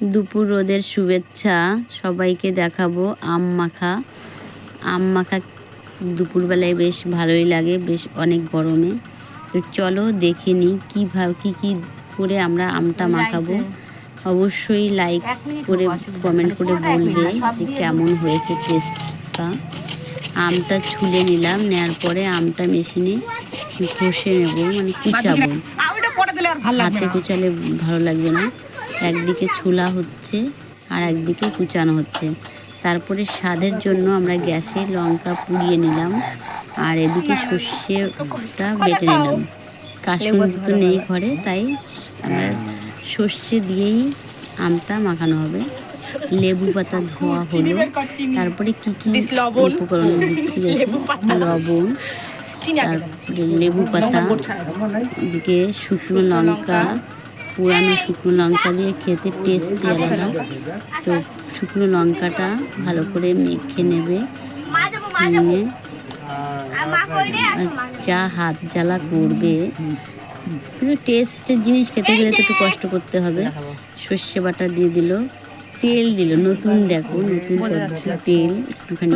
দুপুর রোদের শুভেচ্ছা সবাইকে দেখাবো আম মাখা। আম মাখা দুপুরবেলায় বেশ ভালোই লাগে বেশ অনেক গরমে। তো চলো দেখে নিই কীভাবে কী কী করে আমরা আমটা মাখাবো। অবশ্যই লাইক করে কমেন্ট করে বলবে যে কেমন হয়েছে টেস্টটা আমটা ছুলে নিলাম নেওয়ার পরে আমটা মেশিনে ঘষে নেব মানে কুচাবো। হাতে কুচালে ভালো লাগবে না। একদিকে ছুলা হচ্ছে আর একদিকে কুচানো হচ্ছে। তারপরে স্বাদের জন্য আমরা গ্যাসে লঙ্কা পুড়িয়ে নিলাম আর এদিকে সর্ষেটা বেটে নিলাম। কাসুন তো নেই ঘরে তাই আমরা সর্ষে দিয়েই আমটা মাখানো হবে। লেবু পাতা ধোয়া হলো। তারপরে কি কি উপকরণ দিচ্ছি লবণ। তারপরে লেবু পাতা এদিকে শুকনো লঙ্কা পুরানো শুকনো লঙ্কা দিয়ে খেতে টেস্টি আলাদা। তো শুকনো লঙ্কাটা ভালো করে মেখে নেবে নিয়ে। যা হাত জ্বালা করবে। কিন্তু টেস্টের জিনিস খেতে গেলে তো একটু কষ্ট করতে হবে। সর্ষে বাটা দিয়ে দিল তেল দিল। নতুন দেখো নতুন তেল একটুখানি।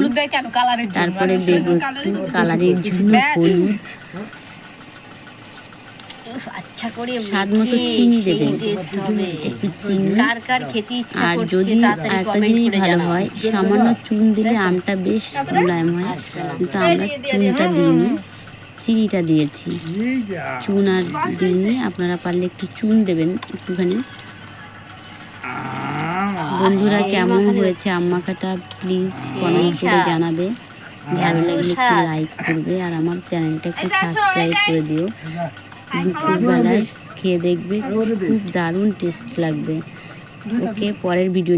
তারপরে দেব একটু কালারের জন্য হলুদ। আচ্ছা করে স্বাদ মতো চিনি দেবেন একটু চিনি। কার কার খেতে ইচ্ছা আর যদি একটা জিনিস ভালো হয় সামান্য চুন দিলে আমটা বেশ মুলায়ম হয়। কিন্তু আমরা চুনটা দিইনি চিনিটা দিয়েছি। চুন আর দিইনি আপনারা পারলে একটু চুন দেবেন একটুখানি। বন্ধুরা কেমন হয়েছে আম্মাকাটা প্লিজ কমেন্ট করে জানাবে। ভালো লাগলে একটু লাইক করবে আর আমার চ্যানেলটা একটু সাবস্ক্রাইব করে দিও। দুপুরবেলায় খেয়ে দেখবে খুব দারুণ টেস্ট লাগবে। ওকে পরের ভিডিও